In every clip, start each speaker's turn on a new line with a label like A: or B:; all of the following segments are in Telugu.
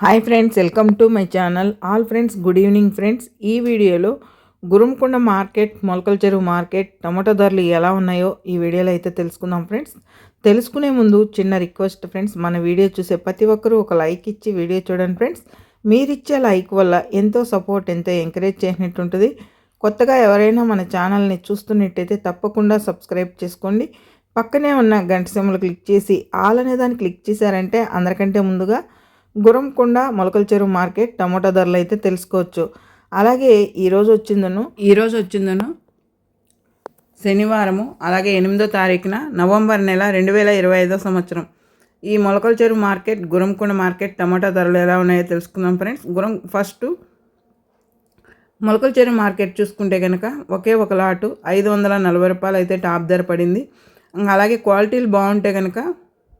A: Hi friends welcome to my channel. All friends good evening friends. ఈ వీడియోలో గురుంకొండ మార్కెట్ మొలకల చెరువు మార్కెట్ టమాటో ధరలు ఎలా ఉన్నాయో ఈ వీడియోలో అయితే తెలుసుకుందాం ఫ్రెండ్స్. తెలుసుకునే ముందు చిన్న రిక్వెస్ట్ ఫ్రెండ్స్ మన వీడియో చూసే ప్రతి ఒక్కరూ ఒక లైక్ ఇచ్చి వీడియో చూడండి ఫ్రెండ్స్. మీరిచ్చే లైక్ వల్ల ఎంతో సపోర్ట్ ఎంతో ఎంకరేజ్ చేసినట్టు ఉంటుంది. కొత్తగా ఎవరైనా మన ఛానల్ని చూస్తున్నట్టయితే తప్పకుండా సబ్స్క్రైబ్ చేసుకోండి. పక్కనే ఉన్న గంట సింబల్ క్లిక్ చేసి ఆల్ అనే దాన్ని క్లిక్ చేశారంటే అందరికంటే ముందుగా గురంకొండ మొలకల చెరువు మార్కెట్ టమోటా ధరలు అయితే తెలుసుకోవచ్చు. అలాగే ఈరోజు వచ్చిందను ఈరోజు వచ్చిందను శనివారము అలాగే ఎనిమిదో తారీఖున నవంబర్ నెల రెండు వేల ఇరవై ఐదో సంవత్సరం. ఈ మొలకల చెరువు మార్కెట్ గురంకొండ మార్కెట్ టమాటా ధరలు ఎలా ఉన్నాయో తెలుసుకుందాం ఫ్రెండ్స్. గురం ఫస్ట్ మొలకల చెరువు మార్కెట్ చూసుకుంటే కనుక ఒకే ఒక లాటు ఐదు వందల నలభై రూపాయలు అయితే టాప్ ధర పడింది. అలాగే క్వాలిటీలు బాగుంటే కనుక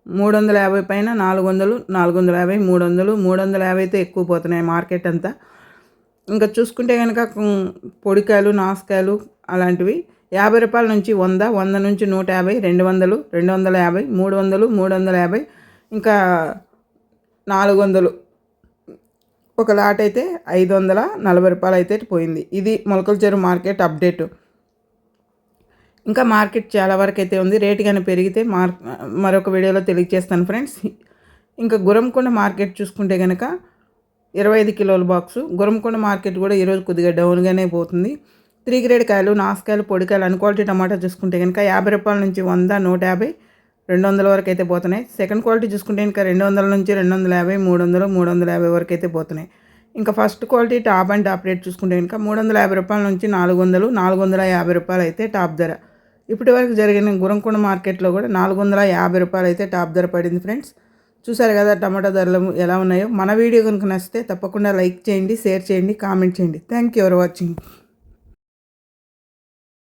A: మూడు వందల యాభై పైన నాలుగు వందలు నాలుగు వందల యాభై మూడు వందలు మూడు వందల యాభైతో ఎక్కువ పోతున్నాయి మార్కెట్ అంతా. ఇంకా చూసుకుంటే కనుక పొడికాయలు నాసుకాయలు అలాంటివి యాభై రూపాయల నుంచి వంద వంద నుంచి నూట యాభై రెండు వందలు రెండు వందల యాభై మూడు వందలు మూడు వందల యాభై ఇంకా నాలుగు వందలు ఒక లాట్ అయితే ఐదు వందల నలభై రూపాయలు అయితే పోయింది. ఇది మొలకల చెరువు మార్కెట్ అప్డేటు. ఇంకా మార్కెట్ చాలా వరకు అయితే ఉంది. రేటు కానీ పెరిగితే మార్ మరొక వీడియోలో తెలియజేస్తాను ఫ్రెండ్స్. ఇంకా గురంకొండ మార్కెట్ చూసుకుంటే కనుక ఇరవై ఐదు కిలోల బాక్సు. గురంకొండ మార్కెట్ కూడా ఈరోజు కొద్దిగా డౌన్గానే పోతుంది. త్రీ గ్రేడ్ కాయలు నాసుకాయలు పొడికాయలు అన్క్వాలిటీ టమాటా చూసుకుంటే కనుక యాభై రూపాయల నుంచి వంద నూట యాభై రెండు వందల వరకు అయితే పోతున్నాయి. సెకండ్ క్వాలిటీ చూసుకుంటే ఇంకా రెండు వందల నుంచి రెండు వందల యాభై మూడు వందలు మూడు వందల యాభై వరకు అయితే పోతున్నాయి. ఇంకా first quality top and top rate చూసుకుంటే కనుక మూడు వందల యాభై రూపాయల నుంచి నాలుగు వందలు నాలుగు వందల యాభై రూపాయలు అయితే టాప్ ధర. ఇప్పటి వరకు జరిగిన గురంకొండ మార్కెట్లో కూడా నాలుగు వందల యాభై రూపాయలు అయితే టాప్ ధర పడింది ఫ్రెండ్స్. చూసారు కదా టమాటా ధరలు ఎలా ఉన్నాయో? మన వీడియో కనుక నచ్చితే తప్పకుండా లైక్ చేయండి షేర్ చేయండి కామెంట్ చేయండి. Thank you for watching